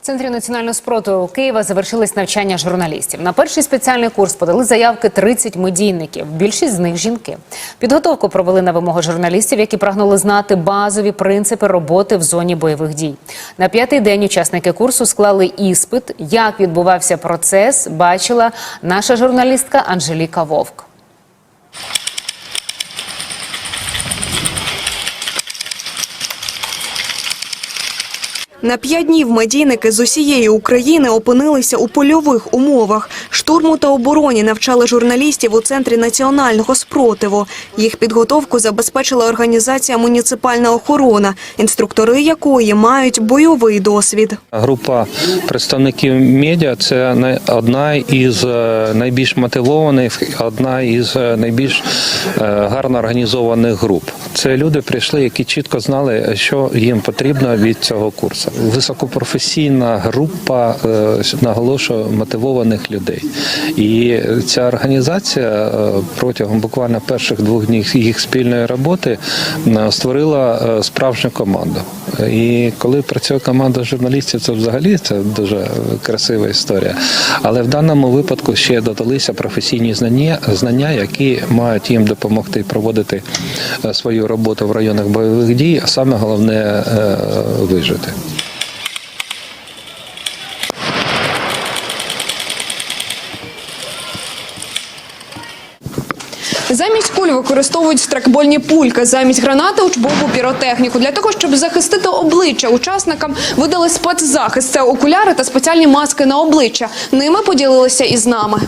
В центрі національного спротиву Києва завершились навчання журналістів. На перший спеціальний курс подали заявки 30 медійників. Більшість з них жінки. Підготовку провели на вимогу журналістів, які прагнули знати базові принципи роботи в зоні бойових дій. На п'ятий день учасники курсу склали іспит. Як відбувався процес, бачила наша журналістка Анжеліка Вовк. На п'ять днів медійники з усієї України опинилися у польових умовах. Штурму та обороні навчали журналістів у центрі національного спротиву. Їх підготовку забезпечила організація «Муніципальна охорона», інструктори якої мають бойовий досвід. Група представників медіа це одна із е, найбільш мотивованих, одна із е, найбільш е, гарно організованих груп. Це люди прийшли, які чітко знали, що їм потрібно від цього курсу. Високопрофесійна група е, наголошую мотивованих людей. І ця організація е, протягом буквально перших двох днів їх спільної роботи е, створила справжню команду. І коли працює команда журналістів, це взагалі це дуже красива історія. Але в даному випадку ще додалися професійні знання, знання, які мають їм допомогти проводити свою роботу в районах бойових дій, а саме головне вижити. Замість куль використовують стракбольні пульки, замість гранати учбову піротехніку. Для того, щоб захистити обличчя учасникам, видали спецзахист. Це окуляри та спеціальні маски на обличчя. Ними поділилися із нами.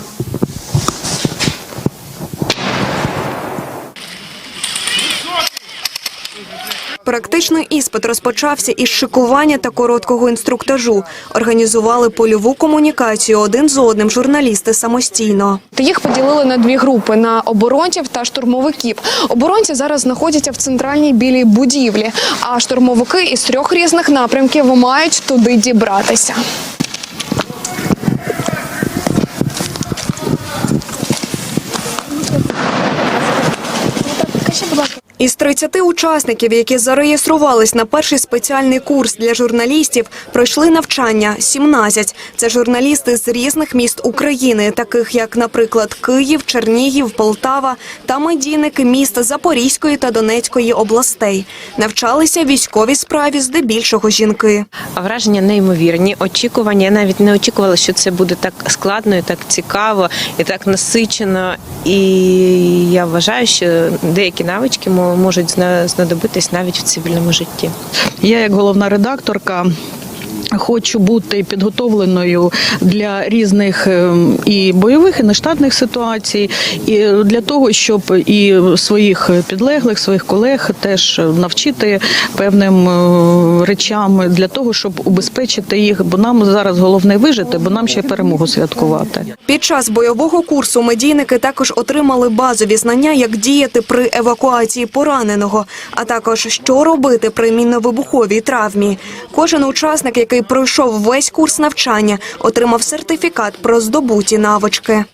Практичний іспит розпочався із шикування та короткого інструктажу. Організували польову комунікацію один з одним журналісти самостійно. Їх поділили на дві групи: на оборонців та штурмовиків. Оборонці зараз знаходяться в центральній білій будівлі, а штурмовики із трьох різних напрямків мають туди дібратися. Із 30 учасників, які зареєструвались на перший спеціальний курс для журналістів, пройшли навчання 17. Це журналісти з різних міст України, таких як, наприклад, Київ, Чернігів, Полтава та медійники міст Запорізької та Донецької областей. Навчалися військовій справі здебільшого жінки. Враження неймовірні. Очікування. Я навіть не очікувала, що це буде так складно, і так цікаво і так насичено. І я вважаю, що деякі навички мо- можуть зна- знадобитись навіть в цивільному житті. Я, як головна редакторка. Хочу бути підготовленою для різних ем, і бойових, і нештатних ситуацій, і для того, щоб і своїх підлеглих, своїх колег теж навчити певним е, речам для того, щоб убезпечити їх. Бо нам зараз головне вижити, бо нам ще перемогу святкувати. Під час бойового курсу медійники також отримали базові знання, як діяти при евакуації пораненого, а також що робити при мінно-вибуховій травмі. Кожен учасник, який пройшов весь курс навчання, отримав сертифікат про здобуті навички.